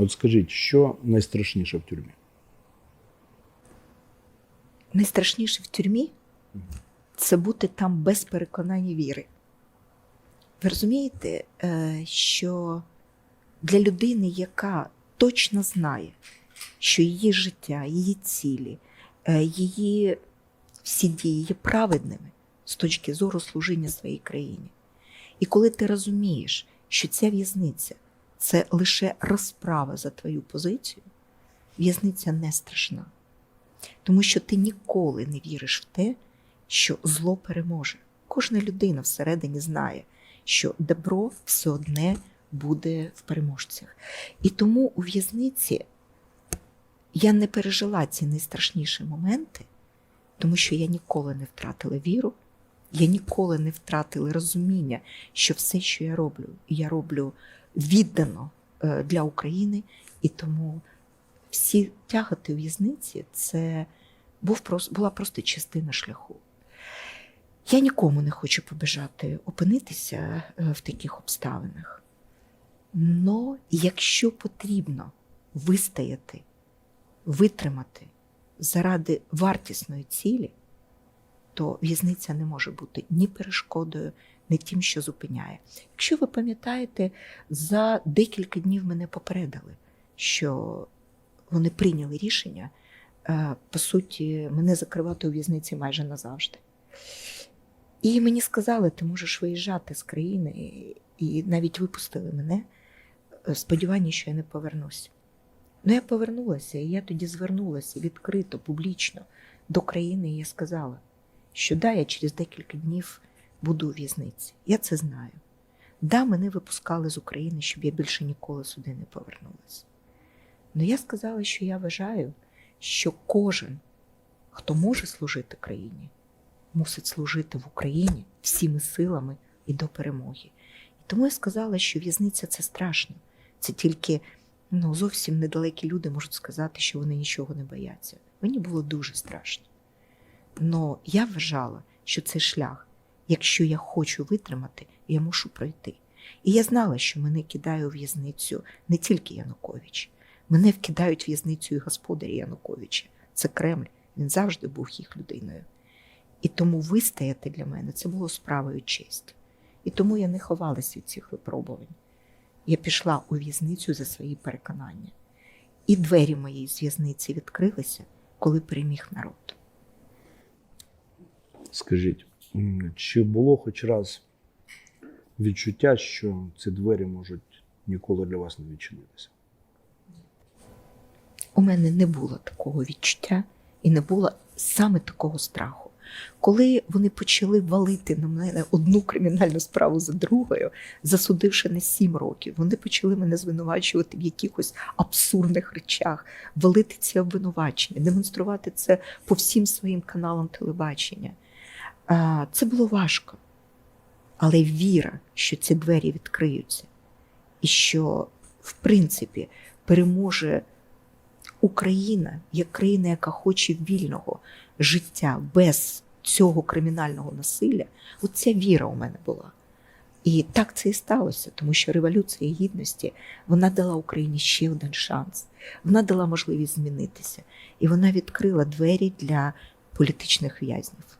От скажіть, що найстрашніше в тюрмі? Найстрашніше в тюрмі це бути там без переконання віри. Ви розумієте, е, що для людини, яка точно знає, що її життя, її цілі, е, її всі дії є праведними з точки зору служіння своїй країні. І коли ти розумієш, що ця в'язниця це лише розправа за твою позицію, в'язниця не страшна. Тому що ти ніколи не віриш в те, що зло переможе. Кожна людина всередині знає, що добро все одне буде в переможцях. І тому у в'язниці я не пережила ці найстрашніші моменти, тому що я ніколи не втратила віру, я ніколи не втратила розуміння, що все, що я роблю, я роблю віддано е, для України, і тому всі тягати в'язниці це був була просто частина шляху. Я нікому не хочу побажати опинитися е, в таких обставинах. Но якщо потрібно вистояти, витримати заради вартісної цілі, то в'язниця не може бути ні перешкодою, ні тим, що зупиняє. Якщо ви пам'ятаєте, за декілька днів мене попередили, що вони прийняли рішення, е, по суті, мене закривати у в'язниці майже назавжди. І мені сказали, ти можеш виїжджати з країни, і навіть випустили мене в сподіванні, що я не повернуся. Ну, я повернулася, і я тоді звернулася відкрито, публічно до країни, і я сказала, що да, я через декілька днів буду у в'язниці. Я це знаю. Да, мене випускали з України, щоб я більше ніколи сюди не повернулася. Ну я сказала, що я вважаю, що кожен, хто може служити країні, мусить служити в Україні всіми силами і до перемоги. І тому я сказала, що в'язниця це страшно. Це тільки ну, зовсім недалекі люди можуть сказати, що вони нічого не бояться. Мені було дуже страшно. Но я вважала, що це шлях. Якщо я хочу витримати, я мушу пройти. І я знала, що мене кидає у в'язницю не тільки Янукович, мене вкидають в'язницю і господарі Януковича. Це Кремль, він завжди був їх людиною. І тому вистояти для мене це було справою честі. І тому я не ховалася від цих випробувань. Я пішла у в'язницю за свої переконання. І двері моєї з в'язниці відкрилися, коли переміг народ. Скажіть, чи було хоч раз відчуття, що ці двері можуть ніколи для вас не відчинитися? у мене не було такого відчуття і не було саме такого страху. Коли вони почали валити на мене одну кримінальну справу за другою, засудивши на сім років, вони почали мене звинувачувати в якихось абсурдних речах, валити ці обвинувачення, демонструвати це по всім своїм каналам телебачення. Це було важко. Але віра, що ці двері відкриються, і що, в принципі, переможе Україна як країна, яка хоче вільного життя без цього кримінального насилля, оця віра у мене була. І так це і сталося, тому що революція гідності вона дала Україні ще один шанс. Вона дала можливість змінитися, і вона відкрила двері для політичних в'язнів.